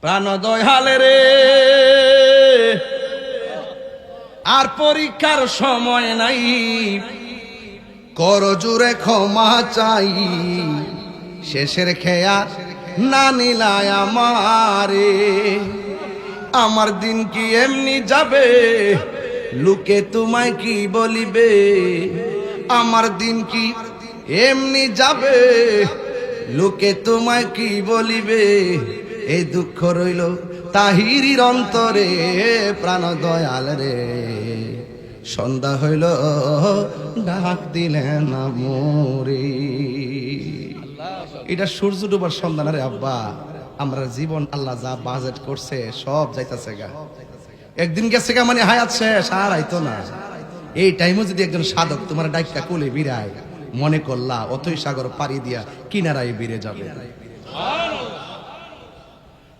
প্রাণ দয়ালে রে। আর পরীক্ষার সময় নাই। কর জুড়ে ক্ষমা চাই। শেষের খেয়া না নিলায় আমারে। আমার দিন কি এমনি যাবে? লোকে তোমায় কি বলিবে? আমার দিন কি এমনি যাবে? লোকে তোমায় কি বলিবে? এই দুঃখ রইল তাহিরির অন্তরে, প্রাণ দয়াল রে। সন্ধ্যা হইল, ডাক দিলেন মোরে এটা সূর্য ডুবার সন্ধ্যা না রে আব্বা? আমরা জীবন আল্লাহ যা বাজেট করছে, সব যাইতাছে গা। একদিন গেছে গা মানে হায়াত শেষ, আর আইতো না। এই টাইমে যদি একজন সাধক তোমার ডাইকা কোলে বিরায়, মনে করলা অথই সাগর পাড়ি দিয়া কিনারায় বিরে যাবে।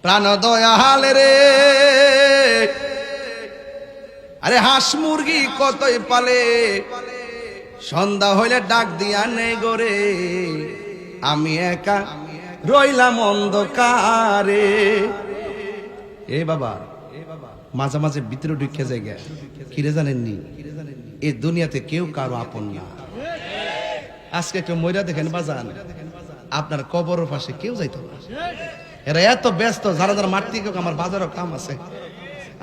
প্রাণ দয়াল রে। আরে হাঁস মুরগি কতই পালে? সন্ধ্যা হইলে ডাক দিয়া নেই গরে আমি একা রইলাম অন্ধকারে। এ বাবা মাঝে মাঝে ভিতরে ঢুকে জায়গা কিরে জানেননি? এ দুনিয়াতে কেউ কারও আপন না। আজকে একটু ময়রা দেখেন বাজান। আপনার কবরের পাশে কেউ যাইতো না। এরা এত ব্যস্ত, যারা যারা থেকে আমার বাজারও কাম আছে।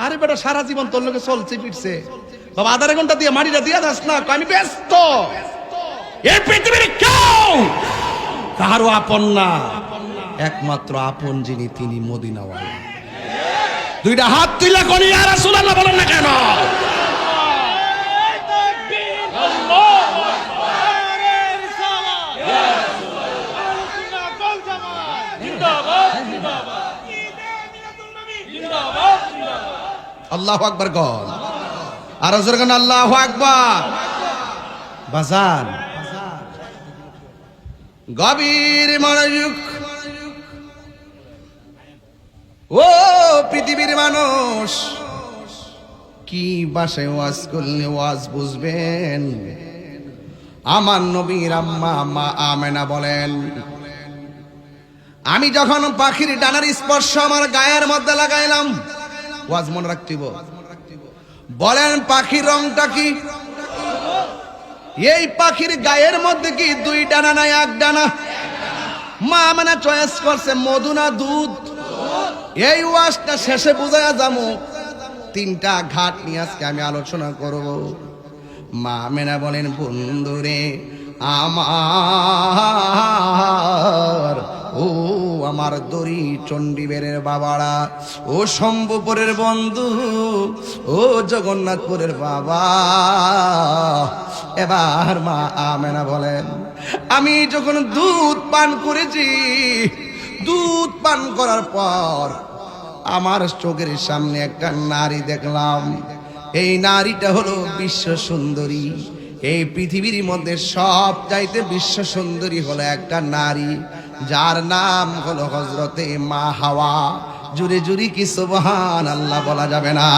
আরে বেটা, সারা জীবন তোর লোকে চলছে, ফিরছে। বাবা, আধার ঘণ্টা দিয়ে মাটিটা দিয়ে যাস না আমি ব্যস্ত। এই পৃথিবীর কেউ কারও আপন না। একমাত্র আপন যিনি, তিনি মদিনাওয়ালা। দুইটা হাত তুইলা করি, আর রাসূলুল্লাহ বলেন না কেন? আল্লাহ আকবার গল আর জোর গান আল্লাহ আকবার। বাজান। গভীর মনোযোগ। ও পৃথিবীর মানুষ, কি বাসায় ওয়াজ করলে ওয়াজ বুঝবেন? আমার নবীর আম্মা আম্মা আমেনা বলেন, আমি যখন পাখির ডানার স্পর্শ আমার গায়ের মধ্যে লাগাইলাম ওয়াজ মনে রাখতিব বলেন পাখির রংটা কি? এই পাখির গায়ের মধ্যে কি দুই ডানা নাই, এক ডানা? মা মানে চয়েস করছে মধু না দুধ? এই ওয়াজটা শেষে বুঝায়া যাব তিনটা ঘাট নিয়ে আজকে আমি আলোচনা করব। মা মেনা বলেন, বন্ধুরে, আমার আমার দড়ি চণ্ডীবেরের বাবারা। ও শম্ভুপুরের বন্ধু, ও জগন্নাথপুরের বাবা। এবার মা আমেনা বলেন, আমি যখন দুধ পান করেছি, দুধ পান করার পর আমার চোখের সামনে একটা নারী দেখলাম। এই নারীটা হলো বিশ্ব সুন্দরী। এই পৃথিবীর মধ্যে সব চাইতে বিশ্ব সুন্দরী হলো একটা নারী। যার নাম হলো হজরতে মা হাওয়া। জুড়ে জুড়ি কি সুবহান আল্লাহ বলা যাবে না?